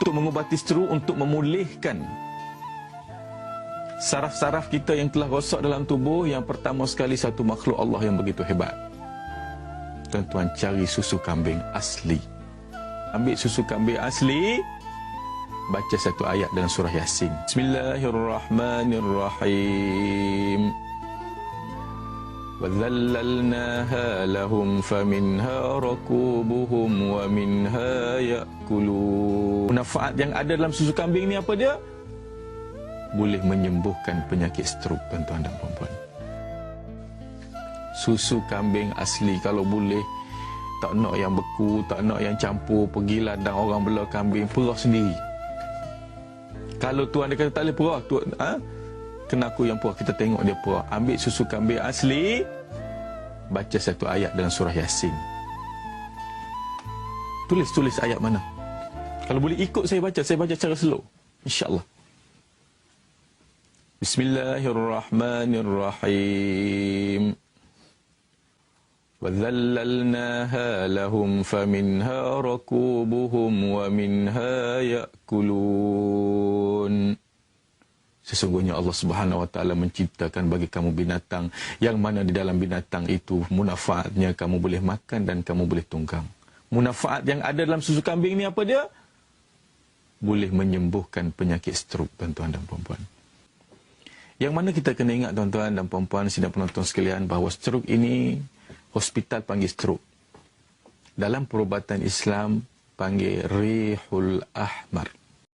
untuk mengubati stroke untuk memulihkan saraf-saraf kita yang telah rosak dalam tubuh yang pertama sekali satu makhluk Allah yang begitu hebat. Tuan-tuan cari susu kambing asli. Ambil susu kambing asli baca satu ayat dalam surah yasin. Bismillahirrahmanirrahim وذللناها لهم فمنها ركوبهم ومنها يأكلون manfaat yang ada dalam susu kambing ni apa dia boleh menyembuhkan penyakit stroke tuan-tuan dan puan-puan susu kambing asli kalau boleh tak nak yang beku tak nak yang campur pergi ladang orang bela kambing perah sendiri kalau tuan dia kata tak boleh perah tuan ha? kena aku yang puas kita tengok dia puas ambil susu kambing asli baca satu ayat dalam surah yasin tulis tulis ayat mana kalau boleh ikut saya baca saya baca secara slow insyaallah Bismillahirrahmanirrahim وذللناها لهم فمنها ركوبهم ومنها يأكلون Sesungguhnya Allah Subhanahu Wa Taala menciptakan bagi kamu binatang yang mana di dalam binatang itu munafaatnya kamu boleh makan dan kamu boleh tunggang. Munafaat yang ada dalam susu kambing ni apa dia? Boleh menyembuhkan penyakit stroke tuan-tuan dan puan-puan. Yang mana kita kena ingat tuan-tuan dan puan-puan sidang penonton sekalian bahawa stroke ini hospital panggil stroke. Dalam perubatan Islam panggil rihul ahmar